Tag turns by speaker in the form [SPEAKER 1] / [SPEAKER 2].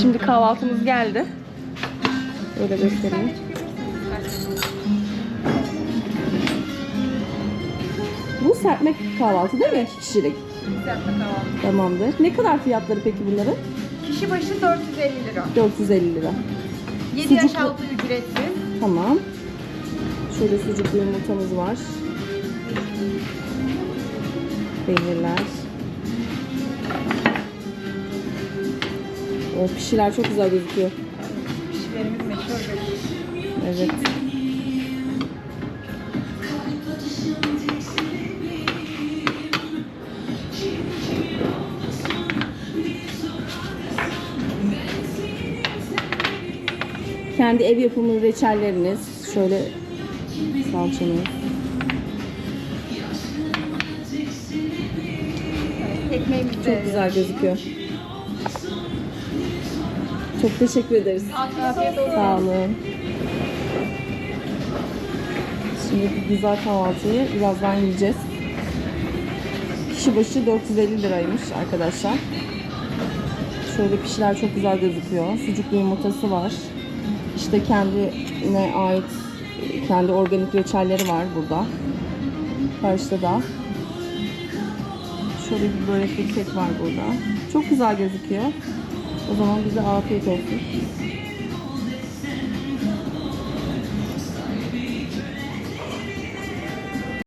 [SPEAKER 1] Şimdi kahvaltımız geldi. Böyle göstereyim. Bu serpme kahvaltı değil mi? İki kişilik. Tamamdır. Ne kadar fiyatları peki bunların?
[SPEAKER 2] Kişi başı 450 lira.
[SPEAKER 1] 450 lira.
[SPEAKER 2] 7 yaş
[SPEAKER 1] Sucuklu.
[SPEAKER 2] altı ücretsiz.
[SPEAKER 1] Tamam. Şöyle sucuklu yumurtamız var. Peynirler. O pişiler çok güzel gözüküyor.
[SPEAKER 2] Kişilerimiz meşhur
[SPEAKER 1] Evet. Kendi ev yapımı reçelleriniz. Şöyle salçanız.
[SPEAKER 2] ekmeğimiz de.
[SPEAKER 1] Çok güzel gözüküyor. Çok teşekkür ederiz.
[SPEAKER 2] Afiyet.
[SPEAKER 1] Sağ olun. Şimdi güzel kahvaltıyı birazdan yiyeceğiz. Kişi başı 450 liraymış arkadaşlar. Şöyle pişiler çok güzel gözüküyor. Sucuklu yumurtası var. İşte kendine ait kendi organik reçelleri var burada. Karşıda da. Şöyle bir börekli kek var burada. Çok güzel gözüküyor. O zaman bize afiyet olsun.